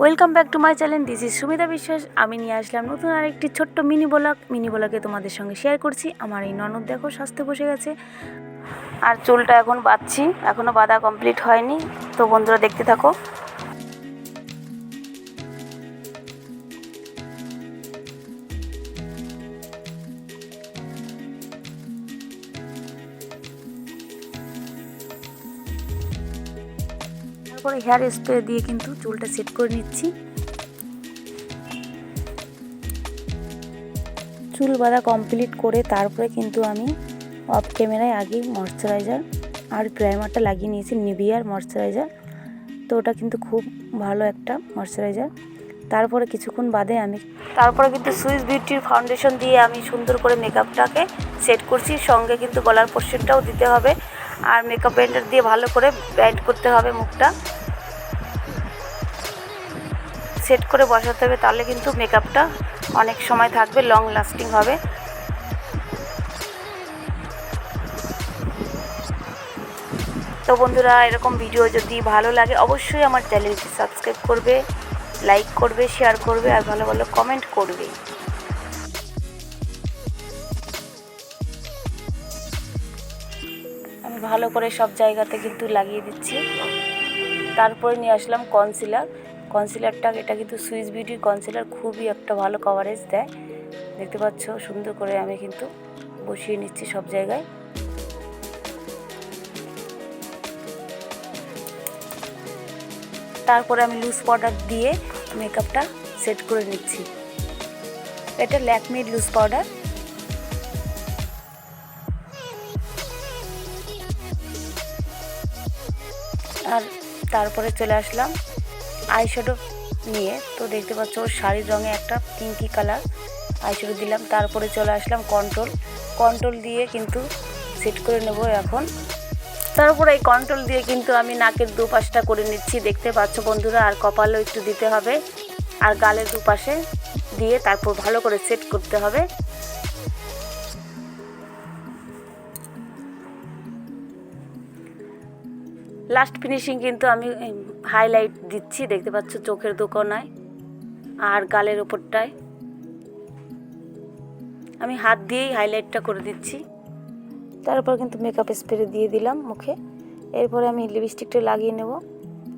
Welcome back to my channel this is Sumita Biswas আমি নিয়ে আসলাম নতুন আরেকটি ছোট্ট মিনি ব্লগ মিনি ব্লগে তোমাদের সঙ্গে শেয়ার করছি। আমার এই ননদ দেখো, স্বাস্থ্য বসে গেছে। আর চুলটা এখন বাঁধছি। এখনও বাঁধা কমপ্লিট হয়নি। তো বন্ধুরা দেখতে থাকো। তারপরে হেয়ার স্প্রে দিয়ে কিন্তু চুলটা সেট করে নিচ্ছি। চুল বাঁধা কমপ্লিট করে তারপরে কিন্তু আমি অফ ক্যামেরায় আগেই ময়শ্চারাইজার আর প্রাইমারটা লাগিয়ে নিয়েছি নিভিয়ার ময়শ্চারাইজার তো ওটা কিন্তু খুব ভালো একটা ময়শ্চারাইজার তারপরে কিছুক্ষণ বাদে আমি তারপরে কিন্তু সুইস বিউটির ফাউন্ডেশন দিয়ে আমি সুন্দর করে মেকআপটাকে সেট করছি। সঙ্গে কিন্তু গলার পোর্শনটাও দিতে হবে। আর মেকআপ ব্যান্ডার দিয়ে ভালো করে ব্যান্ড করতে হবে মুখটা। সেট করে বসাতে হবে, তাহলে কিন্তু মেকআপটা অনেক সময় থাকবে লং লাস্টিং হবে। তো বন্ধুরা, এরকম ভিডিও যদি ভালো লাগে, অবশ্যই আমার চ্যানেলটি সাবস্ক্রাইব করবে লাইক করবে শেয়ার করবে, আর ভালো ভালো কমেন্ট করবে। আমি ভালো করে সব জায়গাতে কিন্তু লাগিয়ে দিচ্ছি। তারপরে নিয়ে আসলাম কনসিলার কনসিলারটা, এটা কিন্তু সুইস বিউটির কনসিলার খুবই একটা ভালো কভারেজ দেয়। দেখতে পাচ্ছ, সুন্দর করে আমি কিন্তু বসিয়ে নিচ্ছি সব জায়গায়। তারপরে আমি লুজ পাউডার দিয়ে মেকআপটা সেট করে নিচ্ছি। এটা ল্যাকমির লুজ পাউডার আর তারপরে চলে আসলাম আইশ্যাডো নিয়ে। তো দেখতে পাচ্ছ শাড়ির রঙে একটা পিঙ্কি কালার আইশ্যাডো দিলাম। তারপরে চলে আসলাম কন্ট্রোল কন্ট্রোল দিয়ে কিন্তু সেট করে নেব এখন। তারপরে এই কন্ট্রোল দিয়ে কিন্তু আমি নাকের দুপাশটা করে নিচ্ছি। দেখতে পাচ্ছ বন্ধুরা, আর কপালও একটু দিতে হবে। আর গালের দুপাশে দিয়ে তারপর ভালো করে সেট করতে হবে। লাস্ট ফিনিশিং কিন্তু আমি হাইলাইট দিচ্ছি, দেখতে পাচ্ছ চোখের দোকানায় আর গালের ওপরটায়। আমি হাত দিয়েই হাইলাইটটা করে দিচ্ছি। তারপর কিন্তু মেকআপ স্প্রে দিয়ে দিলাম মুখে। এরপরে আমি লিপস্টিকটা লাগিয়ে নেব।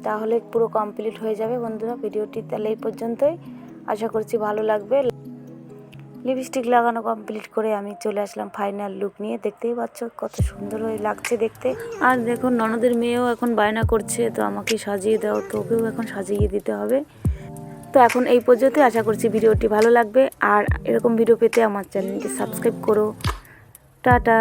তাহলে পুরো কমপ্লিট হয়ে যাবে বন্ধুরা, ভিডিওটি তাহলে এই পর্যন্তই। আশা করছি ভালো লাগবে। লিপস্টিক লাগানো কমপ্লিট করে আমি চলে আসলাম ফাইনাল লুক নিয়ে। দেখতেই পাচ্ছ কত সুন্দর হয়ে লাগছে দেখতে। আর দেখুন ননদের মেয়েও এখন বায়না করছে, তো আমাকে সাজিয়ে দাও তোকেও এখন সাজিয়ে দিতে হবে। তো এখন এই পর্যন্তই, আশা করছি ভিডিওটি ভালো লাগবে। আর এরকম ভিডিও পেতে আমার চ্যানেলটি সাবস্ক্রাইব করো। টাটা।